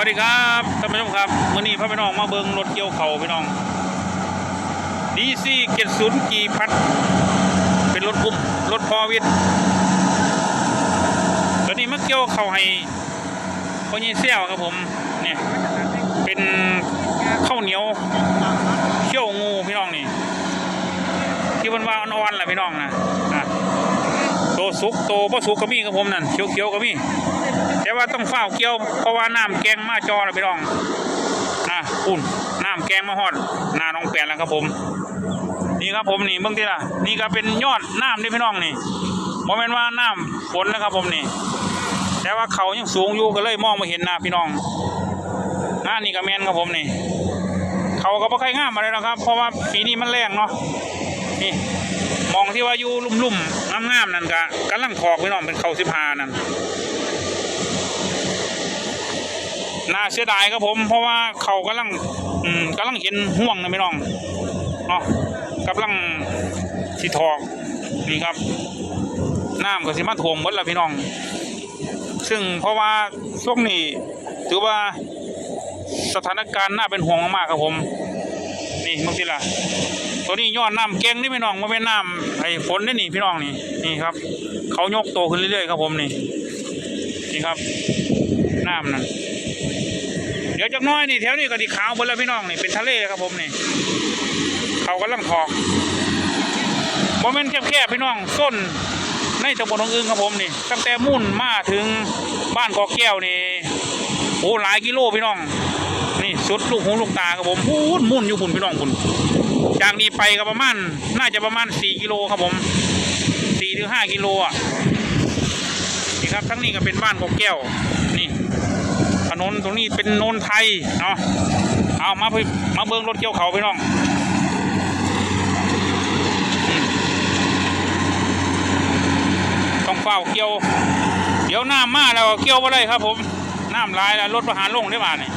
วัสดีครับท่านผู้ชมครับมื่อนี้พระพี่น้องมาเบิงรถเกี่ยวเขาพี่น้องดีซีเกตศูนย์กีพัด เป็นรถอุ้มรถพอวิทย์ตอนนี้มาเกี่ยวเขาให้พ่อยี่เซี่ยวครับผมเนี่ยเป็นข้าวเหนียวเขี้ยวงูพี่น้องนี่ที่มันว่าอ่อนๆแหละพี่น้องนะอะโตสุกโตบ่สุกก็มีครับผมนั่นเขียวๆก็มี แต่ว่าต้องเฝ้าเกี่ยว เพราะว่าน้ำแกงมาจอแล้วพี่น้องนะอุ่นน้ำแกงมาฮอดหน้าน้องแปลนแล้วครับผม นี่ครับผมนี่เบื้องที่ละนี่ก็เป็นยอดน้ำที่พี่น้องนี่โมเมนว่าน้ำฝนนะครับผมนี่ แต่ว่าเขายังสูงอยู่ก็เลยมองไม่เห็นหน้าพี่น้องหน้านี่ก็แมนครับผมนี่ เขาก็บ่ค่อยงามมาเลยนะครับ เพราะว่าปีนี้มันแรงเนาะนี่มองที่ว่าอยู่ลุ่มๆงามๆนั่นก็กำลังถอกพี่น้องเป็นเขาสิบหานั่น น่าเสียดายครับผม เพราะว่าเขากำลังอืมกำลังเห็นห่วงนะพี่น้องเนาะกำลังสิทอกนี่ครับน้ำก็สิมาถ่วมหมดแล้วพี่น้อง ซึ่งเพราะว่าช่วงนี้ถือว่าสถานการณ์น่าเป็นห่วงมากๆครับผม นี่มึงสิล่ะตัวนี้ยอดน้ำเก่งนี่พี่น้องมาเป็นน้ำไอ้ฝนนี่นี่พี่น้องนี่นี่ครับ เขายกโตขึ้นเรื่อยๆครับผมนี่นี่ครับน้ำนั่น เดี๋ยวจักน้อยนี่แถวนี้ก็ดีขาวหมดแล้วพี่น้องนี่เป็นทะเลครับผมนี่เขากำลังถอกโมเมนต์แคบๆพี่น้องส้นในตำบลหนองอึงครับผมนี่ตั้งแต่มุ่นมาถึงบ้านกอแก้วนี่โอ้หลายกิโลพี่น้อง นี่สุดลูกหูลูกตาครับผมพูนมุ่นอยู่พุ่นพี่น้องพุ่นจากนี้ไปก็ประมาณน่าจะประมาณสี่กิโลครับผมสี่ถึงห้ากิโลอะนี่ครับทั้งนี้ก็เป็นบ้านกอแก้ว นี่ถนนตรงนี้เป็นโนนไทยเนาะเอามาพี่มาเบิ้งรถเกี่ยวเขาพี่น้องต้องเฝ้าเกี่ยว เดี๋ยวน้ำมาแล้วเกี่ยวไปเลยครับผมน้ำลายแล้วรถประหารลงได้บ้านี่ย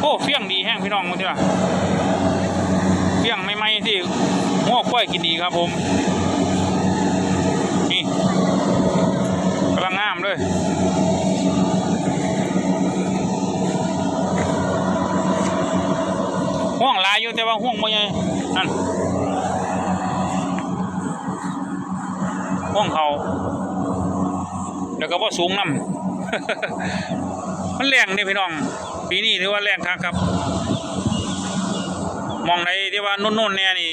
โอ้เฟี้ยงดีแห้งพี่น้ องมึงทีละเฟี้ยงไม่ไม่ที่หัวควยกินดีครับผม นี่กำลังงามเลยห่วงลายอยู่แต่ว่าห่วงบ่ใหญ่นั่นห่วงเขาแล้วก็บ่สูงนำมันแรงนี่พี่น้อง ปีนี้ถือว่าแรงคักครับ มองในที่ว่านุ่นๆเนี่ยนี่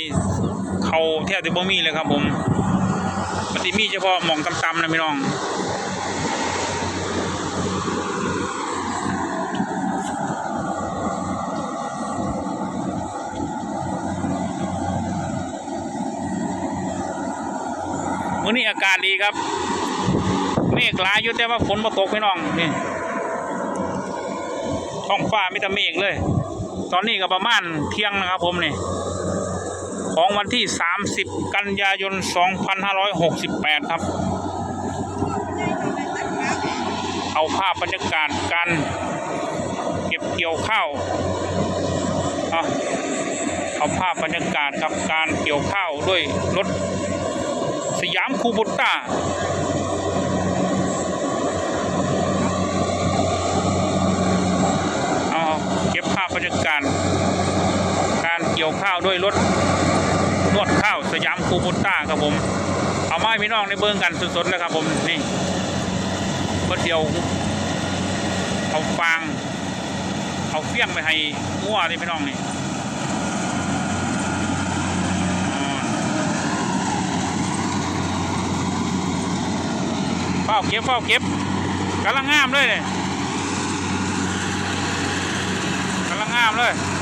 เขาแทบจะบ่มีเลยครับ ผมมันจะมีเฉพาะมองต่ำๆนะพี่น้องมื้อนี้อากาศดีครับ เมฆหลายอยู่แต่ว่าฝนมาตกพี่น้องนี่ท้องฟ้าไมีแต่เมฆเลย ตอนนี้ก็ประมาณเที่ยงนะครับผมนี่ของวันที่ 30 กันยายน 2568 ครับ เอาภาพบรรยากาศการเก็บเกี่ยวข้าวเอาภาพบรรยากาศกับการเกี่ยวข้าวด้วยรถสยามคูบุตต้าเก็ บภาพบรรยากาศการเกี่ยวข้าวด้วยรถนวดข้าวสยามคูบุต้าครับผม เอาไม้พี่น้องในเบิ้องกันสดๆเลยครับผมนี่ก็เดียวเอาฟางเอาเฟี้ยงไปให้งัวนี่พี่น้องนี่เฝ้าเก็บเฝ้าเก็บกำลังงามเลยเนี่ย กำลังงามเลย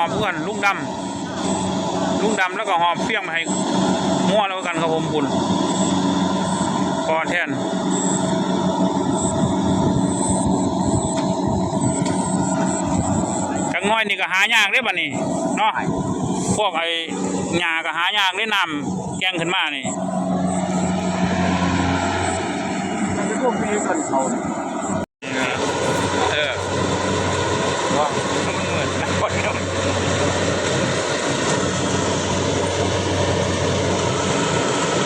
อมเพื่อนลุงดำลุงดำแล้วก็หอมเฟี้ยงมาให้มั่วแล้วกันครับผมคุณพอแทนจังน้อยนี่ก็หายากเด้บัดนี้เนาะพวกไอ้หญ้าก็หายากได้นำแกงขึ้นมานี่เป็นพวกนี้กันเขา เออว่ามันเหมือนนักบอลเนาะ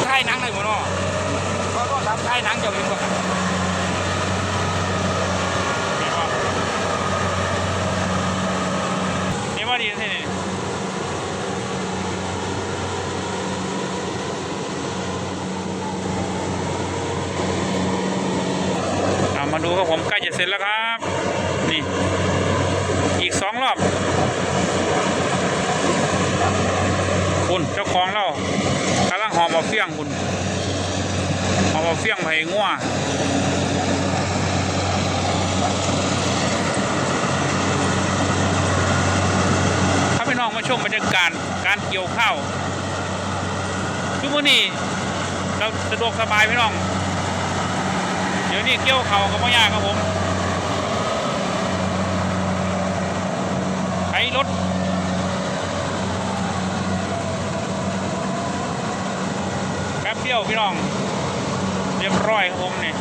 ใช่หนังเลยมั้งเนาะก็ก็ทำใช่หนังจะมีบ่นี่ว่าดีที่นี่เอา มาดูครับผมใกล้จะเสร็จแล้วครับ นี่ อีกสองรอบคุณเจ้าของเรากำลังหอมมาเฟี้ยงคุณหอมมาเฟี้ยงไผ่งัวถ้าพี่น้องมาชมบรรยากาศการเกี่ยวข้าวทุกวันนี้เราสะดวกสบายพี่น้อง ดี๋ยวนี้เกี่ยวเขาก็ไม่ยากครับผมใช้รถแป๊บเดียวพี่น้อง เรียบร้อยครับผมนี่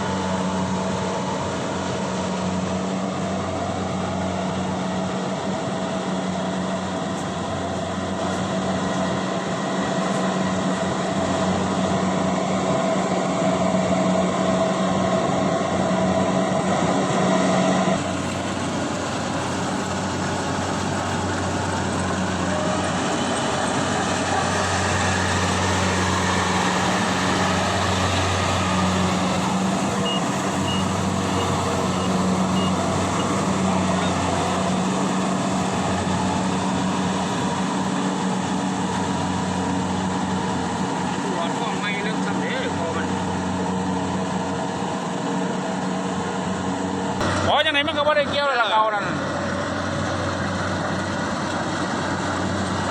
โอ้ยยังไง มันก็ไม่ได้เกี่ยวเลยละเขานั่น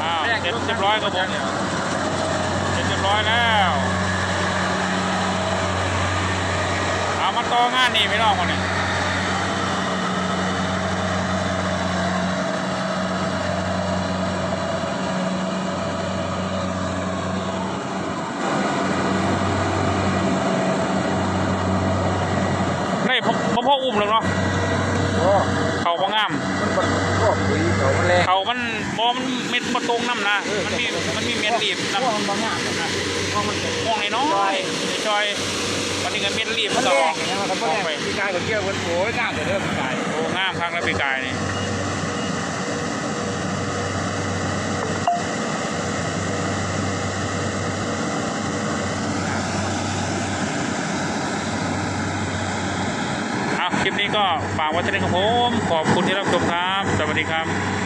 อ้าวเสร็จเรียบร้อยครับผมเสร็จเรียบร้อยแล้วเอามาต่องานนี่พี่น้องคนนี้ได้พอพอพ่ออุ้มแล้วเนาะโอ้ เขาก็งาม มันมันพวกปุ๋ยเขามันแรงเขามันบอมันเม็ดมาตรงน้ำนะ มันมี มันมีเม็ดรีบพวกน้ำมันบางอย่างนะพวกมันเป็นม่วงน้อยๆจอยวันนี้ก็เม็ดรีบมันก็แรองอกอย่างเงี้ยมันก็ออกแรไปงพี่กายคนเกี่ยวคนโอ้ยงามแต่เริ่มพี่กายโอ้งามครั้งแล้วปีกายนี่เอาคลิปนี้ ก็ฝากไว้ที่นี่ครับผม ขอบคุณที่รับชมครับ สวัสดีครับ